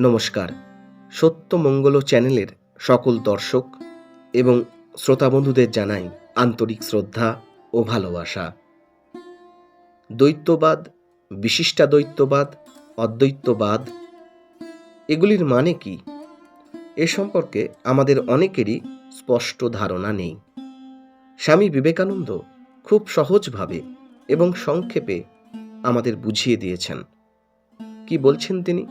নমস্কার। সত্যমঙ্গল চ্যানেলের সকল দর্শক এবং শ্রোতা বন্ধুদের জানাই আন্তরিক শ্রদ্ধা ও ভালোবাসা। দ্বৈতবাদ বিশিষ্টাদ্বৈতবাদ অদ্বৈতবাদ, এগুলির মানে কি? এ সম্পর্কে আমাদের অনেকেরই স্পষ্ট ধারণা নেই। স্বামী বিবেকানন্দ খুব সহজভাবে এবং সংক্ষেপে আমাদের বুঝিয়ে দিয়েছেন। কি বলছেন তিনি?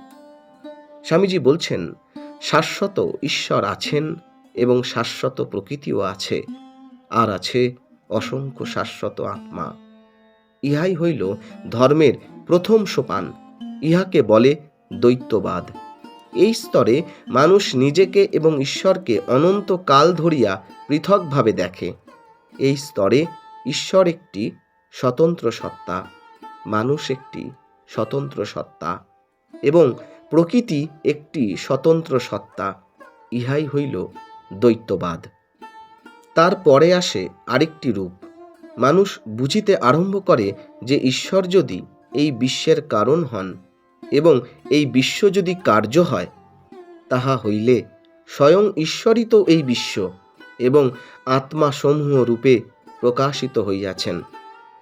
স্বামীজি বলছেন, শাশ্বত ঈশ্বর আছেন এবং শাশ্বত প্রকৃতিও আছে, আর আছে অসংখ্য শাশ্বত আত্মা। ইহাই হইল ধর্মের প্রথম সোপান। ইহাকে বলে দৈত্যবাদ। এই স্তরে মানুষ নিজেকে এবং ঈশ্বরকে অনন্ত কাল ধরিয়া পৃথকভাবে দেখে। এই স্তরে ঈশ্বর একটি স্বতন্ত্র সত্তা, মানুষ একটি স্বতন্ত্র সত্তা এবং প্রকৃতি একটি স্বতন্ত্র সত্তা, ইহাই হইল দ্বৈতবাদ তারপরে আসে আরেকটি রূপ। মানুষ বুঝিতে আরম্ভ করে যে ঈশ্বর যদি এই বিশ্বের কারণ হন এবং এই বিশ্ব যদি কার্য হয়, তাহা হইলে স্বয়ং ঈশ্বরই তো এই বিশ্ব এবং আত্মা সমূহ রূপে প্রকাশিত হইয়াছেন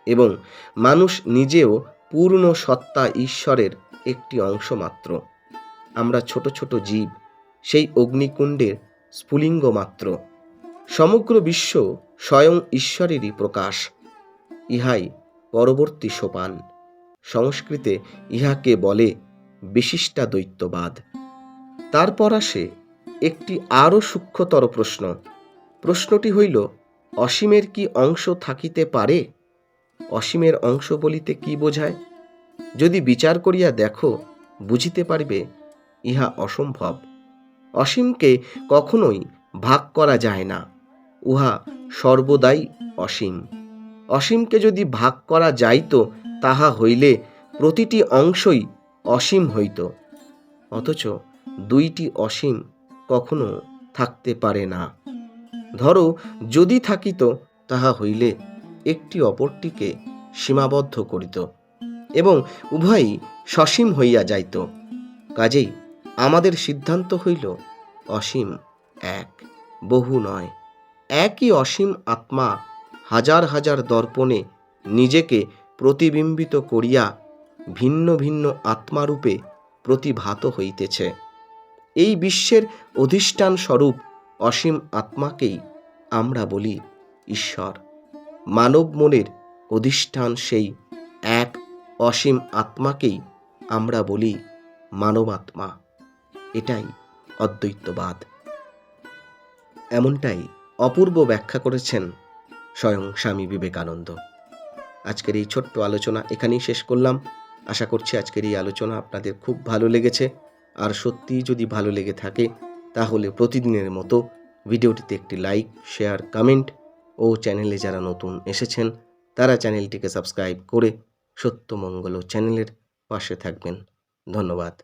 এবং মানুষ নিজেও পূর্ণ সত্তা ঈশ্বরের একটি অংশ মাত্র আমরা ছোট ছোট জীব, সেই অগ্নিকুণ্ডের স্ফুলিঙ্গ মাত্র। সমগ্র বিশ্ব স্বয়ং ঈশ্বরেরই প্রকাশ, ইহাই পরবর্তী সোপান। সংস্কৃতে ইহাকে বলে বিশিষ্টাদ্বৈতবাদ তারপর আসে একটি আরও সূক্ষ্মতর প্রশ্ন। প্রশ্নটি হইল, অসীমের কি অংশ থাকিতে পারে? অসীমের অংশ বলিতে কি বোঝায়? যদি বিচার করিয়া দেখো, বুঝিতে পারবে ইহা অসম্ভব। অসীমকে কখনোই ভাগ করা যায় না। উহা সর্বদাই অসীম। অসীমকে যদি ভাগ করা যাইত, তাহা হইলে প্রতিটি অংশই অসীম হইত। অথচ দুইটি অসীম কখনো থাকতে পারে না। ধরো, যদি থাকিত, তাহা হইলে একটি অপরটিকে সীমাবদ্ধ করিত এবং উভয়ই সসীম হইয়া যাইত। কাজেই আমাদের সিদ্ধান্ত হইল, অসীম এক, বহু নয়। একই অসীম আত্মা হাজার হাজার দর্পণে নিজেকে প্রতিবিম্বিত করিয়া ভিন্ন ভিন্ন আত্মারূপে প্রতিভাত হইতেছে। এই বিশ্বের অধিষ্ঠান স্বরূপ অসীম আত্মাকেই আমরা বলি ঈশ্বর। মানব মনের অধিষ্ঠান সেই এক অসীম আত্মাকেই আমরা বলি মানবাত্মা। এটাই অদ্বৈতবাদ। এমনটাই অপূর্ব ব্যাখ্যা করেছেন স্বয়ং স্বামী বিবেকানন্দ। আজকের এই ছোট্ট আলোচনা এখানেই শেষ করলাম। আশা করছি আজকের এই আলোচনা আপনাদের খুব ভালো লেগেছে। আর সত্যিই যদি ভালো লেগে থাকে, তাহলে প্রতিদিনের মতো ভিডিওটিতে একটি লাইক, শেয়ার, কমেন্ট ও চ্যানেলে যারা নতুন এসেছেন, তারা চ্যানেলটিকে সাবস্ক্রাইব করে সত্যমঙ্গল চ্যানেলের পাশে থাকবেন। ধন্যবাদ।